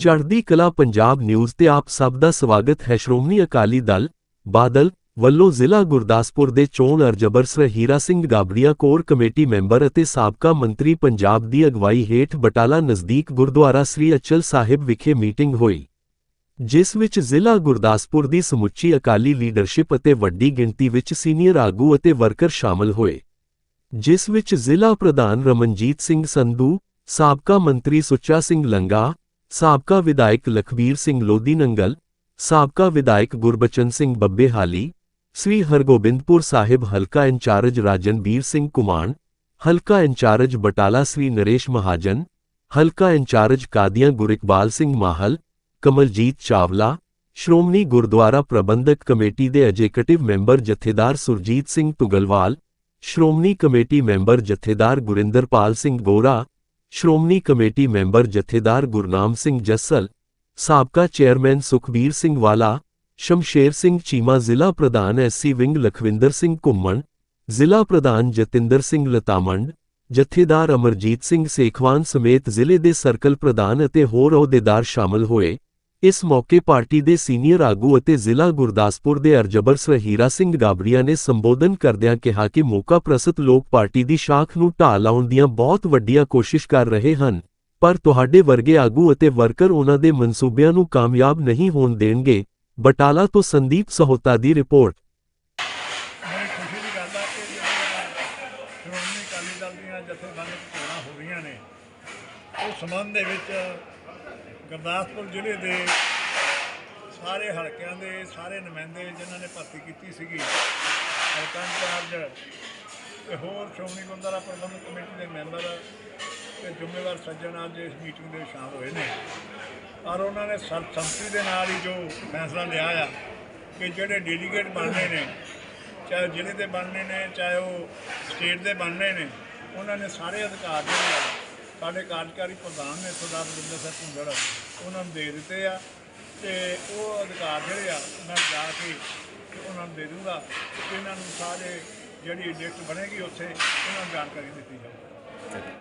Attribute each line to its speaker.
Speaker 1: ਚੜ੍ਹਦੀ ਕਲਾ ਪੰਜਾਬ ਨਿਊਜ਼ ਤੇ ਆਪ ਸਭ ਦਾ ਸਵਾਗਤ ਹੈ। ਸ਼੍ਰੋਮਣੀ ਅਕਾਲੀ ਦਲ ਬਾਦਲ ਵੱਲੋਂ ਜ਼ਿਲ੍ਹਾ ਗੁਰਦਾਸਪੁਰ ਦੇ ਚੋਣ ਅਰਜਬਰ sir Hira Singh Gabria core committee member ਅਤੇ ਸਾਬਕਾ ਮੰਤਰੀ ਪੰਜਾਬ ਦੀ ਅਗਵਾਈ ਹੇਠ ਬਟਾਲਾ ਨਜ਼ਦੀਕ ਗੁਰਦੁਆਰਾ ਸ੍ਰੀ ਅਚਲ ਸਾਹਿਬ ਵਿਖੇ ਮੀਟਿੰਗ ਹੋਈ, ਜਿਸ ਵਿੱਚ ਜ਼ਿਲ੍ਹਾ ਗੁਰਦਾਸਪੁਰ ਦੀ ਸਮੁੱਚੀ ਅਕਾਲੀ ਲੀਡਰਸ਼ਿਪ ਅਤੇ ਵੱਡੀ ਗਿਣਤੀ ਵਿੱਚ ਸੀਨੀਅਰ ਆਗੂ ਅਤੇ ਵਰਕਰ ਸ਼ਾਮਲ ਹੋਏ, ਜਿਸ ਵਿੱਚ ਜ਼ਿਲ੍ਹਾ ਪ੍ਰਧਾਨ ਰਮਨਜੀਤ ਸਿੰਘ ਸੰਧੂ, ਸਾਬਕਾ ਮੰਤਰੀ ਸੁੱਚਾ ਸਿੰਘ ਲੰਗਾ ਸਾਬਕਾ ਵਿਧਾਇਕ ਲਖਬੀਰ ਸਿੰਘ ਲੋਧੀ ਨੰਗਲ ਸਾਬਕਾ ਵਿਧਾਇਕ ਗੁਰਬਚਨ ਸਿੰਘ ਬੱਬੇ ਹਾਲੀ ਸ੍ਰੀ ਹਰਗੋਬਿੰਦਪੁਰ ਸਾਹਿਬ ਹਲਕਾ ਇੰਚਾਰਜ ਰਾਜਨਬੀਰ ਸਿੰਘ ਕੁਮਾਨ ਹਲਕਾ ਇੰਚਾਰਜ ਬਟਾਲਾ ਸ੍ਰੀ ਨਰੇਸ਼ ਮਹਾਜਨ ਹਲਕਾ ਇੰਚਾਰਜ ਕਾਦੀਆਂ ਗੁਰਿਕਬਾਲ ਸਿੰਘ ਮਾਹਲ ਕਮਲਜੀਤ ਚਾਵਲਾ ਸ਼੍ਰੋਮਣੀ ਗੁਰਦੁਆਰਾ ਪ੍ਰਬੰਧਕ ਕਮੇਟੀ ਦੇ executive member Jathedar Surjit Singh Tugalwal Shiromani committee member Jathedar Gurinderpal Singh Gora Shiromani committee member Jathedar Gurnam Singh Jassal, ਸਾਬਕਾ ਚੇਅਰਮੈਨ ਸੁਖਬੀਰ ਸਿੰਘ ਵਾਲਾ, ਸ਼ਮਸ਼ੇਰ ਸਿੰਘ ਚੀਮਾ ਜ਼ਿਲ੍ਹਾ ਪ੍ਰਧਾਨ ਐਸਸੀ ਵਿੰਗ ਲਖਵਿੰਦਰ ਸਿੰਘ ਘੁੰਮਣ, ਜ਼ਿਲ੍ਹਾ ਪ੍ਰਧਾਨ ਜਤਿੰਦਰ ਸਿੰਘ ਲਤਾਮੰਡ, ਜਥੇਦਾਰ ਅਮਰਜੀਤ ਸਿੰਘ ਸੇਖਵਾਨ ਸਮੇਤ ਜ਼ਿਲ੍ਹੇ ਦੇ ਸਰਕਲ ਪ੍ਰਧਾਨ ਅਤੇ ਹੋਰ ਅਹੁਦੇਦਾਰ ਸ਼ਾਮਲ ਹੋਏ। ਇਸ ਮੌਕੇ ਪਾਰਟੀ ਦੇ ਸੀਨੀਅਰ ਆਗੂ ਅਤੇ ਜ਼ਿਲ੍ਹਾ ਗੁਰਦਾਸਪੁਰ ਦੇ ਅਰਜਬਰ ਸਰ ਹੀਰਾ ਸਿੰਘ ਗਾਬਰੀਆ ਨੇ ਸੰਬੋਧਨ ਕਰਦਿਆਂ ਕਿਹਾ ਕਿ ਮੌਕਾ ਪ੍ਰਸਤ ਲੋਕ ਪਾਰਟੀ ਦੀ ਸ਼ਾਖ ਨੂੰ ਢਾਹ ਲਾਉਣ ਦੀਆਂ ਬਹੁਤ ਵੱਡੀਆਂ ਕੋਸ਼ਿਸ਼ ਕਰ ਰਹੇ ਹਨ, ਪਰ ਤੁਹਾਡੇ ਵਰਗੇ ਆਗੂ ਅਤੇ ਵਰਕਰ ਉਹਨਾਂ ਦੇ ਮਨਸੂਬਿਆਂ ਨੂੰ ਕਾਮਯਾਬ ਨਹੀਂ ਹੋਣ ਦੇਣਗੇ, ਬਟਾਲਾ ਤੋਂ ਸੰਦੀਪ ਸਹੋਤਾ ਦੀ ਰਿਪੋਰਟ।
Speaker 2: ਸ਼੍ਰੋਮਣੀ ਅਕਾਲੀ ਦਲ ਦੀਆਂ ਜਥੇਬੰਦੀ ਹੋ ਰਹੀਆਂ ਨੇ, ਉਸ ਸੰਬੰਧ ਦੇ ਵਿੱਚ ਗੁਰਦਾਸਪੁਰ ਜ਼ਿਲ੍ਹੇ ਦੇ ਸਾਰੇ ਹਲਕਿਆਂ ਦੇ, ਸਾਰੇ ਨੁਮਾਇੰਦੇ ਜਿਨ੍ਹਾਂ ਨੇ ਭਰਤੀ ਕੀਤੀ ਸੀਗੀ, ਹਲਕਾ ਇੰਚਾਰਜ ਤੇ ਹੋਰ ਸ਼੍ਰੋਮਣੀ ਗੁਰਦੁਆਰਾ ਪ੍ਰਬੰਧਕ ਕਮੇਟੀ ਦੇ ਮੈਂਬਰ ਤੇ ਜ਼ਿੰਮੇਵਾਰ ਸੱਜਣ ਅੱਜ ਇਸ ਮੀਟਿੰਗ ਦੇ ਵਿੱਚ ਸ਼ਾਮਲ ਹੋਏ ਨੇ। ਪਰ ਉਹਨਾਂ ਨੇ ਸਰਬਸੰਮਤੀ ਦੇ ਨਾਲ ਹੀ ਜੋ ਫੈਸਲਾ ਲਿਆ ਆ ਕਿ ਜਿਹੜੇ ਡੈਲੀਗੇਟ ਬਣਨੇ ਨੇ, ਚਾਹੇ ਉਹ ਜ਼ਿਲ੍ਹੇ ਦੇ ਬਣਨੇ ਨੇ, ਚਾਹੇ ਉਹ ਸਟੇਟ ਦੇ ਬਣਨੇ ਨੇ, ਉਹਨਾਂ ਨੇ ਸਾਰੇ ਅਧਿਕਾਰ ਜਿਹੜੇ ਆ ਸਾਡੇ ਕਾਰਜਕਾਰੀ ਪ੍ਰਧਾਨ ਨੇ ਸਰਦਾਰ ਰਵਿੰਦਰ ਸਿੰਘ ਭੁੰਦੜ, ਉਹਨਾਂ ਨੂੰ ਦੇ ਦਿੱਤੇ ਆ ਤੇ ਉਹ ਅਧਿਕਾਰ ਜਿਹੜੇ ਆ ਮੈਂ ਜਾ ਕੇ ਤੇ ਉਹਨਾਂ ਨੂੰ ਦੇ ਦੂੰਗਾ। ਇਹਨਾਂ ਨੂੰ ਸਾਰੇ ਜਿਹੜੀ ਲਿਸਟ ਬਣੇਗੀ ਉੱਥੇ, ਉਹਨਾਂ ਨੂੰ ਜਾਣਕਾਰੀ ਦਿੱਤੀ ਜਾਊਗੀ।